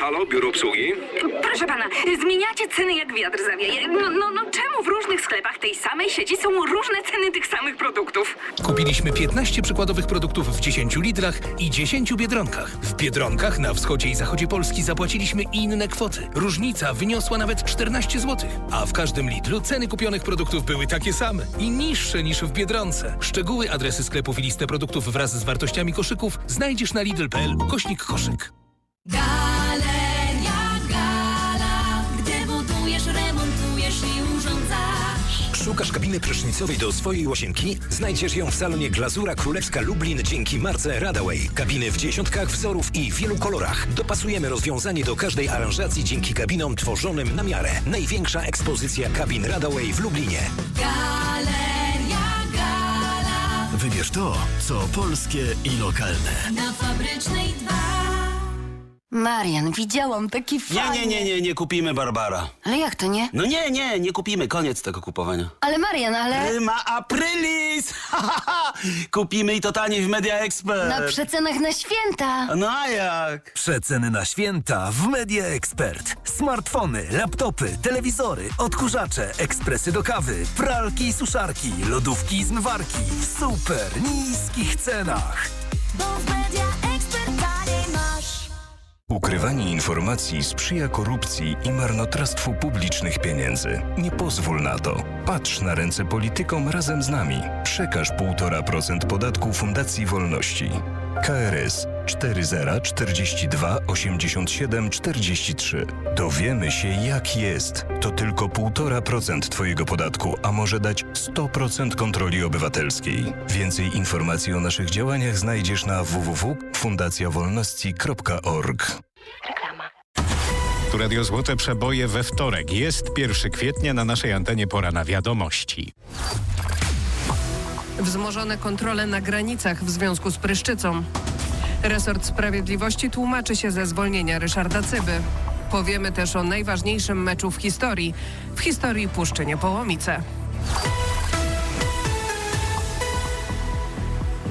halo, biuro obsługi? Proszę pana, zmieniacie ceny jak wiatr zawieje. No, no, no czemu w różnych sklepach tej samej sieci są różne ceny tych samych produktów? Kupiliśmy 15 przykładowych produktów w 10 Lidlach i 10 Biedronkach. W Biedronkach na wschodzie i zachodzie Polski zapłaciliśmy inne kwoty. Różnica wyniosła nawet 14 zł. A w każdym Lidlu ceny kupionych produktów były takie same i niższe niż w Biedronce. Szczegóły, adresy sklepów i listę produktów wraz z wartościami koszyków znajdziesz na lidl.pl ukośnik koszyk. Remontujesz i urządzasz. Szukasz kabiny prysznicowej do swojej łazienki? Znajdziesz ją w salonie Glazura Królewska Lublin dzięki marce Radaway. Kabiny w dziesiątkach wzorów i wielu kolorach. Dopasujemy rozwiązanie do każdej aranżacji dzięki kabinom tworzonym na miarę. Największa ekspozycja kabin Radaway w Lublinie. Galeria Gala, Wybierz to, co polskie i lokalne. na Fabrycznej 2. Marian, widziałam taki Nie, fajny... nie, nie, nie, nie kupimy Barbara. Ale jak to nie? No nie, nie, nie kupimy, koniec tego kupowania. Ale Marian, ale... Prima aprilis! Ha, ha, ha. kupimy i to taniej w Media Expert. Na przecenach na święta. No a jak? Przeceny na święta w Media Expert. Smartfony, laptopy, telewizory, odkurzacze, ekspresy do kawy, pralki i suszarki, lodówki i zmywarki w super niskich cenach. Bo w Ukrywanie informacji sprzyja korupcji i marnotrawstwu publicznych pieniędzy. Nie pozwól na to. Patrz na ręce politykom razem z nami. Przekaż 1,5% podatku Fundacji Wolności. KRS 40 42 87 43. Dowiemy się jak jest. To tylko 1,5% Twojego podatku, a może dać 100% kontroli obywatelskiej. Więcej informacji o naszych działaniach znajdziesz na www.fundacjawolności.org. Tu Radio Złote Przeboje we wtorek. Jest 1 kwietnia na naszej antenie pora na wiadomości. Wzmożone kontrole na granicach w związku z pryszczycą. Resort Sprawiedliwości tłumaczy się ze zwolnienia Ryszarda Cyby. Powiemy też o najważniejszym meczu w historii. W historii Puszczy Niepołomice.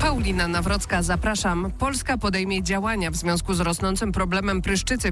Paulina Nawrocka, zapraszam. Polska podejmie działania w związku z rosnącym problemem pryszczycy